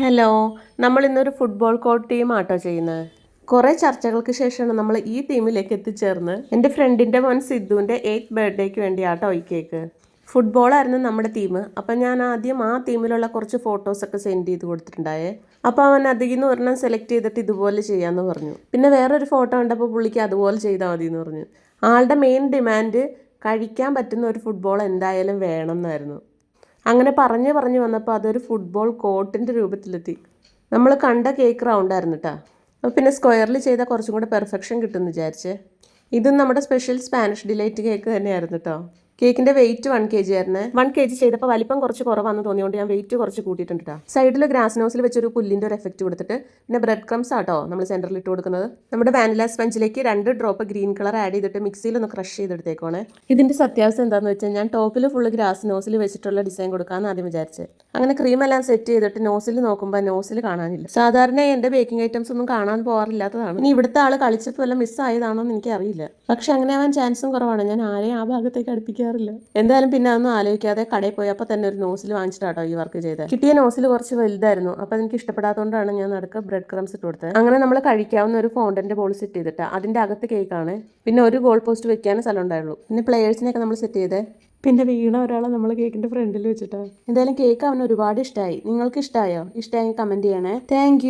Hello നമ്മൾ ഇന്നൊരു football coat team ആട്ടോ ചെയ്യുന്നത് കുറേ ചർച്ചകൾക്ക് ശേഷമാണ് നമ്മൾ ഈ ടീമിലേക്ക് എത്തിച്ചേർന്ന്. എന്റെ ഫ്രണ്ടിന്റെ മോൻ സിദ്ധുവിന്റെ എയ്ത്ത് ബർത്ത്ഡേക്ക് വേണ്ടി ആട്ടോ ഈ കേക്ക്. ഫുട്ബോളായിരുന്നു നമ്മുടെ ടീം. അപ്പം ഞാൻ ആദ്യം ആ ടീമിലുള്ള കുറച്ച് ഫോട്ടോസൊക്കെ സെൻഡ് ചെയ്ത് കൊടുത്തിട്ടുണ്ടായേ. അപ്പോൾ അവൻ അതിൽ നിന്ന് ഒരെണ്ണം സെലക്ട് ചെയ്തിട്ട് ഇതുപോലെ ചെയ്യാമെന്ന് പറഞ്ഞു. പിന്നെ വേറൊരു ഫോട്ടോ കണ്ടപ്പോൾ പുള്ളിക്ക് അതുപോലെ ചെയ്താൽ മതി എന്ന് പറഞ്ഞു. ആളുടെ മെയിൻ ഡിമാൻഡ് കഴിക്കാൻ പറ്റുന്ന ഒരു ഫുട്ബോൾ എന്തായാലും വേണം എന്നായിരുന്നു. അങ്ങനെ പറഞ്ഞു പറഞ്ഞു വന്നപ്പോൾ അതൊരു ഫുട്ബോൾ കോട്ടിന്റെ രൂപത്തിലെത്തി. നമ്മൾ കണ്ട കേക്ക് റൗണ്ടായിരുന്നു കേട്ടോ അപ്പോൾ പിന്നെ സ്ക്വയറിൽ ചെയ്താൽ കുറച്ചും കൂടെ പെർഫെക്ഷൻ കിട്ടുമെന്ന് വിചാരിച്ചേ. ഇതും നമ്മുടെ സ്പെഷ്യൽ സ്പാനിഷ് ഡിലൈറ്റ് കേക്ക് തന്നെയായിരുന്നു കേട്ടോ കേക്കിന്റെ വെയിറ്റ് വൺ കെ ജി ആയിരുന്നു. വൺ കെ ജി ചെയ്തപ്പോൾ വലിപ്പം കുറച്ച് കുറവാണെന്ന് തോന്നിയോണ്ട് ഞാൻ വെയിറ്റ് കുറച്ച് കൂട്ടിയിട്ടുണ്ട് കേട്ടോ സൈഡിൽ ഗ്രാസ് നോസിൽ വെച്ചൊരു പുല്ലിന്റെ ഒരു എഫക്റ്റ് കൊടുത്തിട്ട് പിന്നെ ബ്രെഡ് ക്രംസ് ആട്ടോ നമ്മൾ സെന്ററിൽ ഇട്ട് കൊടുക്കുന്നത്. നമ്മുടെ വാനില സ്പഞ്ചിലേക്ക് രണ്ട് ഡ്രോപ്പ് ഗ്രീൻ കളർ ആഡ് ചെയ്തിട്ട് മിക്സിയിൽ ഒന്ന് ക്രഷ് ചെയ്തെടുത്തേക്കോണേ ഇതിന്റെ സത്യാവസ്ഥ എന്താണെന്ന് വെച്ചാൽ ഞാൻ ടോപ്പിൽ ഫുള്ള് ഗ്രാസ് നോസിൽ വെച്ചിട്ടുള്ള ഡിസൈൻ കൊടുക്കാമെന്ന് ആദ്യം വിചാരിച്ചത് അങ്ങനെ ക്രീം എല്ലാം സെറ്റ് ചെയ്തിട്ട് നോസിൽ നോക്കുമ്പോൾ നോസിൽ കാണാനില്ല. സാധാരണ എന്റെ ബേക്കിംഗ് ഐറ്റംസ് ഒന്നും കാണാൻ പോകാറില്ലാത്തതാണ് ഇനി ഇവിടുത്തെ ആൾ കളിച്ചപ്പോൾ വല്ല മിസ്സായതാണോ എന്ന് എനിക്കറിയില്ല. പക്ഷെ അങ്ങനെ ആവാൻ ചാൻസും കുറവാണ്. ഞാൻ ആരെയും ആ ഭാഗത്തേക്ക് അടുപ്പിക്കാറില്ല എന്തായാലും പിന്നെ അതൊന്നും ആലോചിക്കാതെ കടയിൽ പോയി. അപ്പൊ തന്നെ ഒരു നോസിൽ വാങ്ങിച്ചിട്ടാട്ടോ ഈ വർക്ക് ചെയ്തത് കിട്ടിയ നോസിൽ കുറച്ച് വലുതായിരുന്നു. അപ്പൊ എനിക്ക് ഇഷ്ടപ്പെടാത്തതുകൊണ്ടാണ് ഞാൻ നടക്ക് ബ്രെഡ് ക്രംസ് ഇട്ട് കൊടുത്തത് അങ്ങനെ നമ്മൾ കഴിക്കാവുന്ന ഒരു ഫോണ്ടന്റെ ബോൾ സെറ്റ് ചെയ്തിട്ട്. അതിന്റെ അകത്ത് കേക്കാണ് പിന്നെ ഒരു ഗോൾ പോസ്റ്റ് വെക്കാനും സ്ഥലം ഉണ്ടായുള്ളൂ. പിന്നെ പ്ലെയേഴ്സിനെയൊക്കെ നമ്മൾ സെറ്റ് ചെയ്തേ. പിന്നെ വീണ ഒരാളെ നമ്മൾ കേക്കിന്റെ ഫ്രണ്ടിൽ വെച്ചിട്ടാണ് എന്തായാലും കേക്ക് അവന് ഒരുപാട് ഇഷ്ടമായി നിങ്ങൾക്ക് ഇഷ്ടമായോ ഇഷ്ടമായി കമന്റ് ചെയ്യണേ. താങ്ക്